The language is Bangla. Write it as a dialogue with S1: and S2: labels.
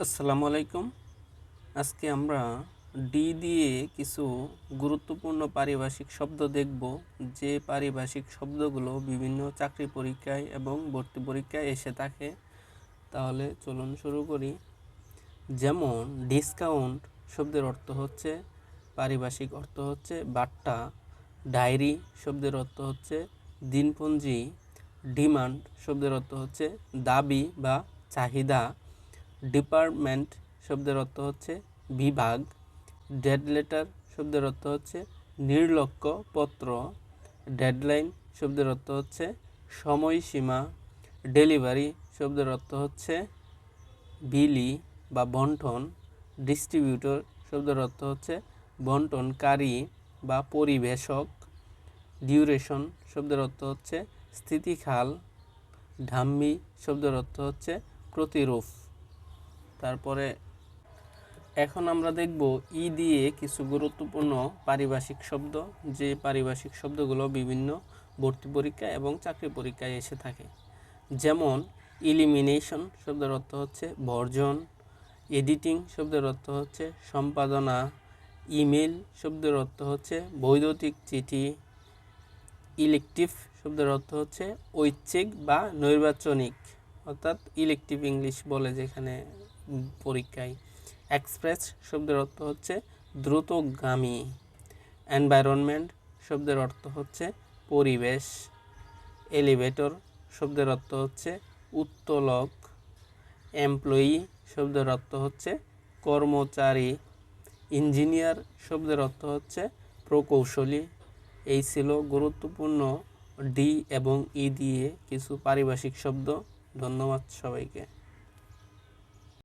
S1: আসসালামু আলাইকুম। আজকে আমরা ডি দিয়ে কিছু গুরুত্বপূর্ণ পারিভাষিক শব্দ দেখব। যে পারিভাষিক শব্দগুলো বিভিন্ন চাকরি পরীক্ষায় এবং ভর্তি পরীক্ষায় এসে থাকে। তাহলে চলুন শুরু করি। যেমন ডিসকাউন্ট শব্দের অর্থ হচ্ছে, পারিভাষিক অর্থ হচ্ছে বাট্টা ডায়েরি শব্দের অর্থ হচ্ছে দিনপঞ্জি। ডিমান্ড শব্দের অর্থ হচ্ছে দাবি বা চাহিদা। ডিপার্টমেন্ট শব্দের অর্থ হচ্ছে বিভাগ। ডেড লেটার শব্দের অর্থ হচ্ছে নির্লক্ষ্য পত্র। ডেডলাইন শব্দের অর্থ হচ্ছে সময়সীমা। ডেলিভারি শব্দের অর্থ হচ্ছে বিলি বা বন্টন। ডিস্ট্রিবিউটর শব্দের অর্থ হচ্ছে বন্টনকারী বা পরিবেশক। ডিউরেশন শব্দের অর্থ হচ্ছে স্থিতিখাল। ঢাম্মি শব্দের অর্থ হচ্ছে প্রতিরূপ। তারপরে এখন আমরা দেখব ই দিয়ে কিছু গুরুত্বপূর্ণ পারিভাষিক শব্দ, যে পারিভাষিক শব্দগুলো বিভিন্ন ভর্তি পরীক্ষা এবং চাকরি পরীক্ষায় এসে থাকে। যেমন ইলিমিনেশন শব্দের অর্থ হচ্ছে বর্জন এডিটিং শব্দের অর্থ হচ্ছে সম্পাদনা ইমেল শব্দের অর্থ হচ্ছে বৈদ্যুতিক চিঠি ইলেকটিভ শব্দের অর্থ হচ্ছে ঐচ্ছিক বা নৈর্বাচনিক, অর্থাৎ ইলেকটিভ ইংলিশ বলে যেখানে পরীক্ষায়। এক্সপ্রেস শব্দের অর্থ হচ্ছে দ্রুতগামী। এনভায়রনমেন্ট শব্দের অর্থ হচ্ছে পরিবেশ। এলিভেটর শব্দের অর্থ হচ্ছে উত্তোলক। এমপ্লয়ি শব্দের অর্থ হচ্ছে কর্মচারী। ইঞ্জিনিয়ার শব্দের অর্থ হচ্ছে প্রকৌশলী। এই ছিল গুরুত্বপূর্ণ ডি এবং ই দিয়ে কিছু পারিভাষিক শব্দ। ধন্যবাদ সবাইকে।